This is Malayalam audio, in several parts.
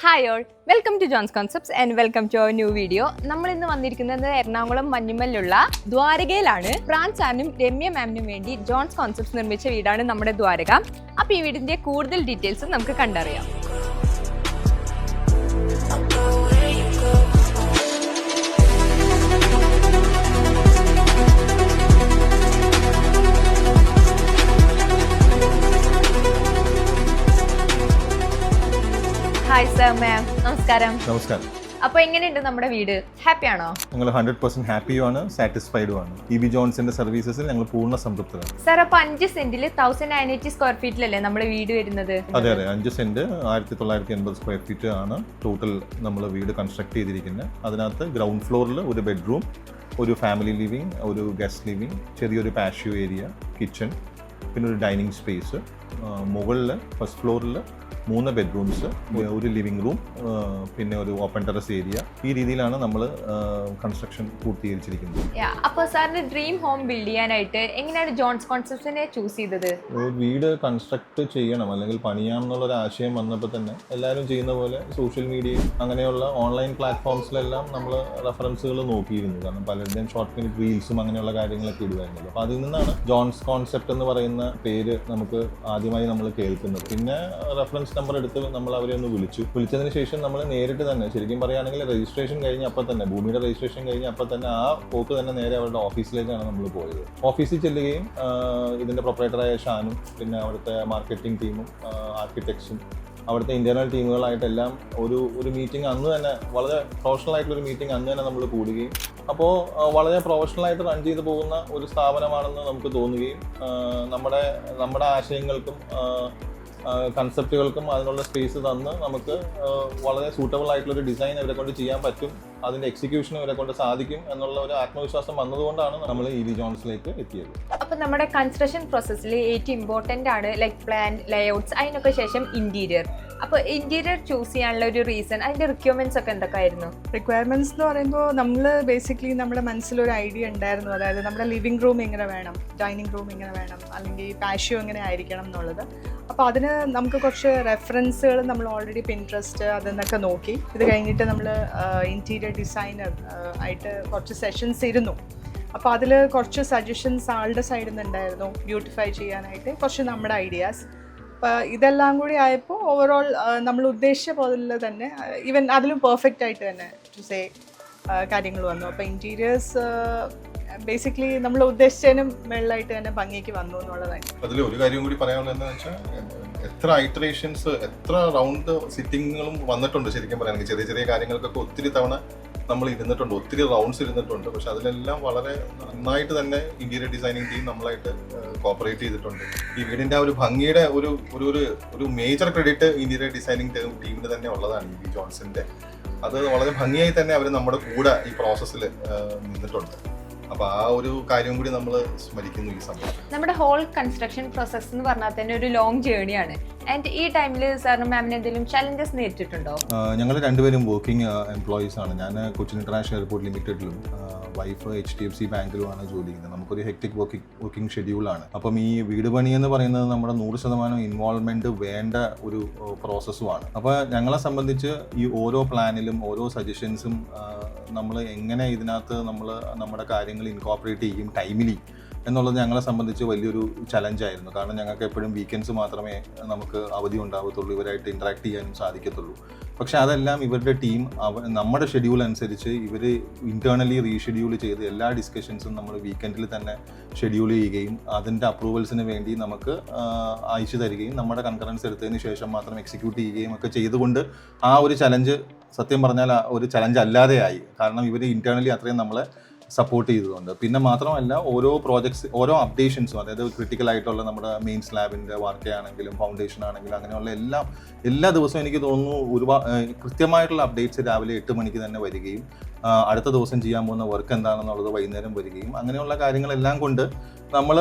Hi all welcome to John's Concepts and welcome to our new video നമ്മൾ ഇന്ന് വന്നിരിക്കുന്നത് എറണാകുളം മഞ്ഞുമല്ലുള്ള ദ്വാരകയിലാണ്. ഫ്രാൻസ് ആനും രമ്യ മാമിനും വേണ്ടി ജോൺസ് കോൺസെപ്റ്റ്സ് നിർമ്മിച്ച വീടാണ് നമ്മുടെ ദ്വാരക. അപ്പോൾ ഈ വീടിന്റെ കൂടുതൽ ഡീറ്റെയിൽസ് നമുക്ക് കണ്ടറിയാം. ഹായ് സർ മാം നമസ്കാരം. നമസ്കാരം. അപ്പോൾ എങ്ങനെയുണ്ട് നമ്മുടെ വീട്? ഹാപ്പി ആണോ? ഞങ്ങൾ ഹൺഡ്രഡ് പെർസെന്റ് ഹാപ്പിയുമാണ് സാറ്റിസ്ഫൈഡും ആണ് ഇ ബി ജോൺസിന്റെ സർവീസസിൽ ഞങ്ങൾ പൂർണ സംതൃപ്തരാണ്. സാർ അപ്പൊ അഞ്ച് സെന്റിൽ തൗസൻഡ് നയൻ എയ്റ്റി സ്ക്വയർ ഫീറ്റിലല്ലേ നമ്മുടെ വീട് വരുന്നത്? അതെ അതെ. അഞ്ച് സെന്റ് ആയിരത്തി തൊള്ളായിരത്തി എൺപത് സ്ക്വയർ ഫീറ്റ് ആണ് ടോട്ടൽ നമ്മൾ വീട് കൺസ്ട്രക്ട് ചെയ്തിരിക്കുന്നത്. അതിനകത്ത് ഗ്രൗണ്ട് ഫ്ലോറിൽ ഒരു ബെഡ്റൂം ഒരു ഫാമിലി ലിവിങ് ഒരു ഗസ്റ്റ് ലിവിങ് ചെറിയൊരു പാഷ്യോ ഏരിയ കിച്ചൺ പിന്നെ ഒരു ഡൈനിങ് സ്പേസ് മുകളിൽ ഫസ്റ്റ് ഫ്ലോറിൽ മൂന്ന് ബെഡ്റൂംസ് ഒരു ലിവിംഗ് റൂം പിന്നെ ഒരു ഓപ്പൺ ടെറസ് ഏരിയ ഈ രീതിയിലാണ് നമ്മൾ കൺസ്ട്രക്ഷൻ പൂർത്തീകരിച്ചിരിക്കുന്നത്. അപ്പോൾ സാറിന് ഡ്രീം ഹോം ബിൽഡ് ചെയ്യാനായിട്ട് എങ്ങനെയാണ് ജോൺസ് കോൺസെപ്റ്റ്സിനെ ചൂസ് ചെയ്തത്? വീട് കൺസ്ട്രക്ട് ചെയ്യണം അല്ലെങ്കിൽ പണിയാം എന്നുള്ള ഒരു ആശയം വന്നപ്പോൾ തന്നെ എല്ലാവരും ചെയ്യുന്ന പോലെ സോഷ്യൽ മീഡിയ അങ്ങനെയുള്ള ഓൺലൈൻ പ്ലാറ്റ്ഫോംസിലെല്ലാം നമ്മൾ റെഫറൻസുകൾ നോക്കിയിരുന്നു. കാരണം പലരുടെയും ഷോർട്ട് ഫിലിം റീൽസും അങ്ങനെയുള്ള കാര്യങ്ങളൊക്കെ ഇടുമായിരുന്നല്ലോ അപ്പോൾ അതിൽ നിന്നാണ് ജോൺസ് കോൺസെപ്റ്റ് എന്ന് പറയുന്ന പേര് നമുക്ക് ആദ്യമായി നമ്മൾ കേൾക്കുന്നത്. പിന്നെ റെഫറൻസ് നമ്പർ എടുത്ത് നമ്മൾ അവരെ ഒന്ന് വിളിച്ചു. വിളിച്ചതിന് ശേഷം നമ്മൾ നേരിട്ട് തന്നെ ശരിക്കും പറയുകയാണെങ്കിൽ രജിസ്ട്രേഷൻ കഴിഞ്ഞ അപ്പം തന്നെ ഭൂമിയുടെ രജിസ്ട്രേഷൻ കഴിഞ്ഞ അപ്പം തന്നെ ആ പോക്ക് തന്നെ നേരെ അവരുടെ ഓഫീസിലേക്കാണ് നമ്മൾ പോയത്. ഓഫീസിൽ ചെല്ലുകയും ഇതിന്റെ പ്രൊപ്പറേറ്ററായ ഷാനും പിന്നെ അവിടുത്തെ മാർക്കറ്റിംഗ് ടീമും ആർക്കിടെക്ട്സും അവിടുത്തെ ഇന്റേണൽ ടീമുകളായിട്ടെല്ലാം ഒരു ഒരു മീറ്റിംഗ് അന്ന് തന്നെ വളരെ പ്രൊഫഷണൽ ആയിട്ടുള്ള ഒരു മീറ്റിംഗ് അന്ന് തന്നെ നമ്മൾ കൂടുകയും അപ്പോൾ വളരെ പ്രൊഫഷണൽ ആയിട്ട് റൺ ചെയ്തു പോകുന്ന ഒരു സ്ഥാപനമാണെന്ന് നമുക്ക് തോന്നുകയും നമ്മുടെ നമ്മുടെ ആശയങ്ങൾക്കും കൺസെപ്റ്റുകൾക്കും അതിനുള്ള സ്പേസ് തന്ന് നമുക്ക് വളരെ സൂട്ടബിൾ ആയിട്ടുള്ള ഒരു ഡിസൈൻ ഇവരെ കൊണ്ട് ചെയ്യാൻ പറ്റും. അതിന്റെ എക്സിക്യൂഷനും ഇവരെ കൊണ്ട് സാധിക്കും എന്നുള്ള ഒരു ആത്മവിശ്വാസം വന്നതുകൊണ്ടാണ് നമ്മൾ ഈ വി ജോൺസിലേക്ക് എത്തിയത്. അപ്പോൾ നമ്മുടെ കൺസ്ട്രക്ഷൻ പ്രോസസ്സിൽ ഏറ്റവും ഇമ്പോർട്ടന്റ് ആണ് ലൈക്ക് പ്ലാൻ ലേഔട്ട്സ് അതിനൊക്കെ ശേഷം ഇന്റീരിയർ അപ്പോൾ ഇന്റീരിയർ ചൂസ് ചെയ്യാനുള്ള ഒരു റീസൺ അതിന്റെ റിക്വയർമെന്റ്സ് ഒക്കെ എന്തൊക്കെയായിരുന്നു? റിക്വയർമെന്റ്സ് എന്ന് പറയുമ്പോൾ നമ്മൾ ബേസിക്കലി നമ്മുടെ മനസ്സിലൊരു ഐഡിയ ഉണ്ടായിരുന്നു. അതായത് നമ്മുടെ ലിവിംഗ് റൂം എങ്ങനെ വേണം ഡൈനിങ് റൂം എങ്ങനെ വേണം അല്ലെങ്കിൽ പാഷ്യോ എങ്ങനെ ആയിരിക്കണം എന്നുള്ളത്. അപ്പോൾ അതിന് നമുക്ക് കുറച്ച് റെഫറൻസുകൾ നമ്മൾ ഓൾറെഡി പിൻട്രസ്റ്റ് അതെന്നൊക്കെ നോക്കി. ഇത് കഴിഞ്ഞിട്ട് നമ്മൾ ഇന്റീരിയർ ഡിസൈനർ ആയിട്ട് കുറച്ച് സെഷൻസ് ഇരുന്നു. അപ്പോൾ അതിൽ കുറച്ച് സജഷൻസ് ആളുടെ സൈഡിൽ നിന്ന് ഉണ്ടായിരുന്നു ബ്യൂട്ടിഫൈ ചെയ്യാനായിട്ട് കുറച്ച് നമ്മുടെ ഐഡിയാസ് അപ്പോൾ ഇതെല്ലാം കൂടി ആയപ്പോൾ ഓവറോൾ നമ്മൾ ഉദ്ദേശിച്ച പോലെ തന്നെ ഈവൻ അതിലും പെർഫെക്റ്റ് ആയിട്ട് തന്നെ ടു സേ കാര്യങ്ങൾ വന്നു. അപ്പോൾ ഇന്റീരിയേഴ്സ് ബേസിക്കലി നമ്മൾ ഉദ്ദേശിച്ചതിനും വെള്ളമായിട്ട് തന്നെ ഭംഗിക്ക് വന്നു എന്നുള്ളതാണ്. അതിൽ ഒരു കാര്യം കൂടി പറയാനുള്ളത് എന്താണെന്ന് വെച്ചാൽ എത്ര ഐറ്ററേഷൻസ് എത്ര റൗണ്ട് സിറ്റിങ്ങുകളും വന്നിട്ടുണ്ട് ശരിക്കും പറയുകയാണെങ്കിൽ ചെറിയ ചെറിയ കാര്യങ്ങൾക്കൊക്കെ ഒത്തിരി തവണ നമ്മൾ ഇരുന്നിട്ടുണ്ട് ഒത്തിരി റൗണ്ട്സ് ഇരുന്നിട്ടുണ്ട്. പക്ഷെ അതിലെല്ലാം വളരെ നന്നായിട്ട് തന്നെ ഇന്റീരിയർ ഡിസൈനിങ് ടീം നമ്മളായിട്ട് കോപ്പറേറ്റ് ചെയ്തിട്ടുണ്ട്. ഈ വീടിന്റെ ആ ഒരു ഭംഗിയുടെ ഒരു ഒരു ഒരു മേജർ ക്രെഡിറ്റ് ഇന്റീരിയർ ഡിസൈനിങ് ടീമിന് തന്നെ ഉള്ളതാണ് ഇ ജോൺസന്റെ അത് വളരെ ഭംഗിയായി തന്നെ അവർ നമ്മുടെ കൂടെ ഈ പ്രോസസ്സിൽ നിന്നിട്ടുണ്ട്. അപ്പൊ ആ ഒരു കാര്യം കൂടി നമ്മൾ സ്മരിക്കുന്നു ഈ സമയത്ത്. നമ്മുടെ ഹോൾ കൺസ്ട്രക്ഷൻ പ്രോസസ് എന്ന് പറഞ്ഞാൽ തന്നെ ഒരു ലോങ് ജേണിയാണ് ആൻഡ് ഈ ടൈമിൽ സാറിന് മാമിന് എന്തെങ്കിലും ചലഞ്ചസ് നേരിട്ടിട്ടുണ്ടോ? ഞങ്ങൾ രണ്ടുപേരും വർക്കിംഗ് എംപ്ലോയീസ് ആണ്. ഞാൻ Cochin international airport ലിമിറ്റഡിലും wife H D F C ബാങ്കിലുമാണ് ജോലി ചെയ്യുന്നത്. നമുക്കൊരു ഹെക്ടിക് വർക്കിംഗ് വർക്കിംഗ് ഷെഡ്യൂളാണ് അപ്പം ഈ വീട് പണി എന്ന് പറയുന്നത് നമ്മുടെ നൂറ് ശതമാനം ഇൻവോൾവ്മെന്റ് വേണ്ട ഒരു പ്രോസസ്സുമാണ് അപ്പോൾ ഞങ്ങളെ സംബന്ധിച്ച് ഈ ഓരോ പ്ലാനിലും ഓരോ സജഷൻസും നമ്മൾ എങ്ങനെ ഇതിനകത്ത് നമ്മൾ നമ്മുടെ കാര്യങ്ങൾ ഇൻകോപ്പറേറ്റ് ചെയ്യും ടൈമിലി എന്നുള്ളത് ഞങ്ങളെ സംബന്ധിച്ച് വലിയൊരു ചലഞ്ചായിരുന്നു കാരണം ഞങ്ങൾക്ക് എപ്പോഴും വീക്കെൻഡ്സ് മാത്രമേ നമുക്ക് അവധി ഉണ്ടാവത്തുള്ളൂ. ഇവരായിട്ട് ഇൻട്രാക്ട് ചെയ്യാനും സാധിക്കത്തുള്ളൂ. പക്ഷെ അതെല്ലാം ഇവരുടെ ടീം നമ്മുടെ ഷെഡ്യൂൾ അനുസരിച്ച് ഇവർ ഇന്റേണലി റീഷെഡ്യൂൾ ചെയ്ത് എല്ലാ ഡിസ്കഷൻസും നമ്മൾ വീക്കെൻഡിൽ തന്നെ ഷെഡ്യൂൾ ചെയ്യുകയും അതിന്റെ അപ്രൂവൽസിന് വേണ്ടി നമുക്ക് അയച്ചു തരികയും നമ്മുടെ കൺകറൻസ് എടുത്തതിന് ശേഷം മാത്രം എക്സിക്യൂട്ട് ചെയ്യുകയും ഒക്കെ ചെയ്തുകൊണ്ട് ആ ഒരു ചലഞ്ച് സത്യം പറഞ്ഞാൽ ഒരു ചലഞ്ച് അല്ലാതെയായി. കാരണം ഇവർ ഇന്റേണലി അത്രയും നമ്മളെ സപ്പോർട്ട് ചെയ്തതുകൊണ്ട്. പിന്നെ മാത്രമല്ല ഓരോ പ്രോജക്ട്സ് ഓരോ അപ്ഡേഷൻസും അതായത് ക്രിട്ടിക്കൽ ആയിട്ടുള്ള നമ്മുടെ മെയിൻ സ്ലാബിന്റെ വർക്ക് ആണെങ്കിലും ഫൗണ്ടേഷൻ ആണെങ്കിലും അങ്ങനെയുള്ള എല്ലാം എല്ലാ ദിവസവും എനിക്ക് തോന്നുന്നു ഒരുപാട് കൃത്യമായിട്ടുള്ള അപ്ഡേറ്റ്സ് രാവിലെ എട്ട് മണിക്ക് തന്നെ വരികയും അടുത്ത ദിവസം ചെയ്യാൻ പോകുന്ന വർക്ക് എന്താണെന്നുള്ളത് വൈകുന്നേരം വരികയും അങ്ങനെയുള്ള കാര്യങ്ങളെല്ലാം കൊണ്ട് നമ്മൾ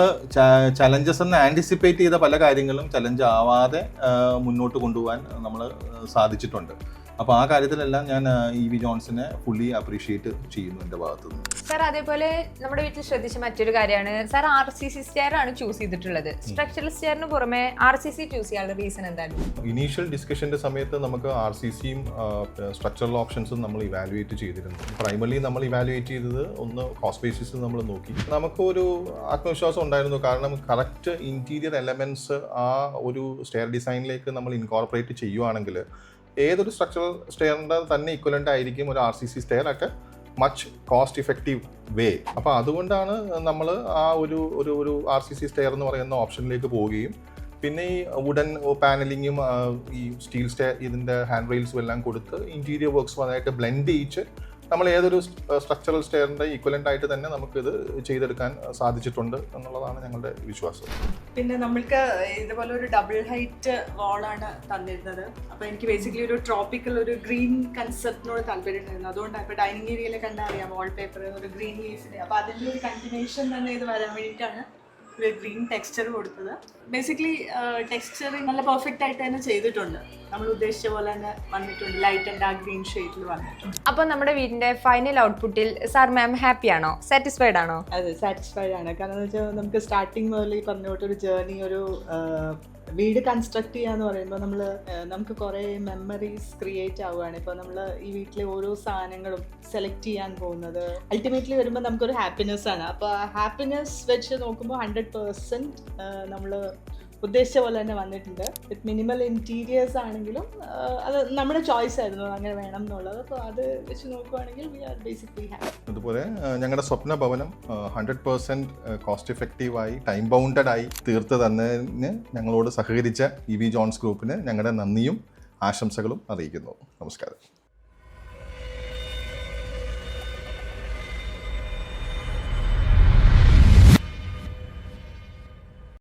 ചലഞ്ചസ് എന്ന് ആന്റിസിപ്പേറ്റ് ചെയ്ത പല കാര്യങ്ങളും ചലഞ്ച് ആവാതെ മുന്നോട്ട് കൊണ്ടുപോകാൻ നമ്മൾ സാധിച്ചിട്ടുണ്ട്. അപ്പോൾ ആ കാര്യത്തിലെല്ലാം ഞാൻ ഇ വി ജോൺസിനെ ഫുള്ളി അപ്രീഷിയേറ്റ് ചെയ്യുന്നു എന്റെ ഭാഗത്തു നിന്ന് സാർ അതേപോലെ നമ്മുടെ വീട്ടിൽ ശ്രദ്ധിച്ച മറ്റൊരു കാര്യമാണ്. Sir R C C stair ആണ് ചൂസ് ചെയ്തിട്ടുള്ളത്. സ്ട്രക്ചറൽ സ്റ്റെയറിന് പുറമെ ആർ സി സി ചൂസ് ചെയ്യാനുള്ള റീസൺ എന്താണ്? ഇനീഷ്യൽ ഡിസ്കഷന്റെ സമയത്ത് നമുക്ക് ആർ സി സിയും സ്ട്രക്ചറൽ ഓപ്ഷൻസും നമ്മൾ ഇവാലുവേറ്റ് ചെയ്തിരുന്നു. പ്രൈമറി നമ്മൾ ഇവാലുവേറ്റ് ചെയ്തത് ഒന്ന് കോസ്റ്റ് ബേസിസ് നമ്മൾ നോക്കി. നമുക്കൊരു ആത്മവിശ്വാസം ഉണ്ടായിരുന്നു. കാരണം കറക്റ്റ് ഇന്റീരിയർ എലമെന്റ്സ് ആ ഒരു സ്റ്റെയർ ഡിസൈനിലേക്ക് നമ്മൾ ഇൻകോർപ്പറേറ്റ് ചെയ്യുവാണെങ്കിൽ ഏതൊരു സ്ട്രക്ചറൽ സ്റ്റെയറിന്റെ തന്നെ ഇക്വലന്റ് ആയിരിക്കും ഒരു ആർ സി സി സ്റ്റെയർ ഒക്കെ മച്ച് കോസ്റ്റ് ഇഫക്റ്റീവ് വേ അപ്പോൾ അതുകൊണ്ടാണ് നമ്മൾ ആ ഒരു ഒരു ഒരു ആർ സി സി സ്റ്റെയർ എന്ന് പറയുന്ന ഓപ്ഷനിലേക്ക് പോവുകയും പിന്നെ ഈ വുഡൻ പാനലിങ്ങും ഈ സ്റ്റീൽ സ്റ്റേ ഇതിന്റെ ഹാൻഡ് റെയിൽസും എല്ലാം കൊടുത്ത് ഇന്റീരിയർ വർക്ക്സും അതായിട്ട് ബ്ലെൻഡ് ചെയ്യിച്ച് നമ്മൾ ഏതൊരു സ്ട്രക്ചറൽ സ്റ്റെയറിന്റെ ഈക്വലന്റ് ആയിട്ട് തന്നെ നമുക്ക് നമുക്കിത് ചെയ്തെടുക്കാൻ സാധിച്ചിട്ടുണ്ട് എന്നുള്ളതാണ് ഞങ്ങളുടെ വിശ്വാസം. പിന്നെ നമ്മൾക്ക് ഇതുപോലെ ഒരു ഡബിൾ ഹൈറ്റ് വാളാണ് തന്നിരുന്നത്. അപ്പോൾ എനിക്ക് ബേസിക്കലി ഒരു ട്രോപ്പിക്കൽ ഒരു ഗ്രീൻ കൺസെപ്റ്റിനോട് താല്പര്യം ഉണ്ടായിരുന്നു. അതുകൊണ്ട് ഇപ്പോൾ ഡൈനിങ് ഏരിയയിൽ കണ്ടാൽ അറിയാം വാൾ പേപ്പർ ഒരു ഗ്രീൻ ലീഫിന്റെ അപ്പോൾ അതിന്റെ ഒരു കണ്ടിന്യൂഷൻ തന്നെ ഇത് വരാൻ വേണ്ടിയിട്ടാണ്. ഒരു ഗ്രീൻ ടെക്സ്ചർ കൊടുത്തത്. ബേസിക്കലി ടെക്സ്ചർ നല്ല പെർഫെക്റ്റ് ആയിട്ട് തന്നെ ചെയ്തിട്ടുണ്ട്. നമ്മൾ ഉദ്ദേശിച്ച പോലെ തന്നെ വന്നിട്ടുണ്ട്. ലൈറ്റ് ആൻഡ് ഡാർക്ക് ഗ്രീൻ ഷെയ്ഡിൽ വന്നിട്ടുണ്ട്. അപ്പോൾ നമ്മുടെ വീടിന്റെ ഫൈനൽ ഔട്ട്പുട്ടിൽ സാർ മാം ഹാപ്പി ആണോ? സാറ്റിസ്ഫൈഡ് ആണോ? അതെ സാറ്റിസ്ഫൈഡ് ആണ്. കാരണം എന്ന് വെച്ചാൽ നമുക്ക് സ്റ്റാർട്ടിങ് മുതൽ ഈ പറഞ്ഞ പോലെ ഒരു ജേർണി ഒരു വീട് കൺസ്ട്രക്ട് ചെയ്യാന്ന് പറയുമ്പോൾ നമ്മൾ നമുക്ക് കുറേ മെമ്മറീസ് ക്രിയേറ്റ് ആവുകയാണ്. ഇപ്പോൾ നമ്മൾ ഈ വീട്ടിലെ ഓരോ സാധനങ്ങളും സെലക്ട് ചെയ്യാൻ പോകുന്നത് അൾട്ടിമേറ്റ്ലി വരുമ്പോൾ നമുക്കൊരു ഹാപ്പിനെസ് ആണ്. അപ്പോൾ ആ ഹാപ്പിനെസ് വെച്ച് നോക്കുമ്പോൾ ഹൺഡ്രഡ് പേഴ്സന്റ് നമ്മൾ ഉദ്ദേശിച്ച പോലെ തന്നെ വന്നിട്ടുണ്ട്. വിത്ത് മിനിമൽ ഇന്റീരിയേഴ്സ് ആണെങ്കിലും അത് നമ്മുടെ ചോയ്സ് ആയിരുന്നു അങ്ങനെ വേണം എന്നുള്ളത്. അപ്പോൾ അത് വെച്ച് നോക്കുവാണെങ്കിൽ വി ആർ ബേസിക്കലി ഹാപ്പി അതുപോലെ ഞങ്ങളുടെ സ്വപ്ന ഭവനം ഹൺഡ്രഡ് പേഴ്സന്റ് കോസ്റ്റ് എഫക്റ്റീവായി ടൈം ബൗണ്ടഡ് ആയി തീർത്ത് തന്നതിന് ഞങ്ങളോട് സഹകരിച്ച ഇ വി ജോൺസ് ഗ്രൂപ്പിന് ഞങ്ങളുടെ നന്ദിയും ആശംസകളും അറിയിക്കുന്നു. നമസ്കാരം.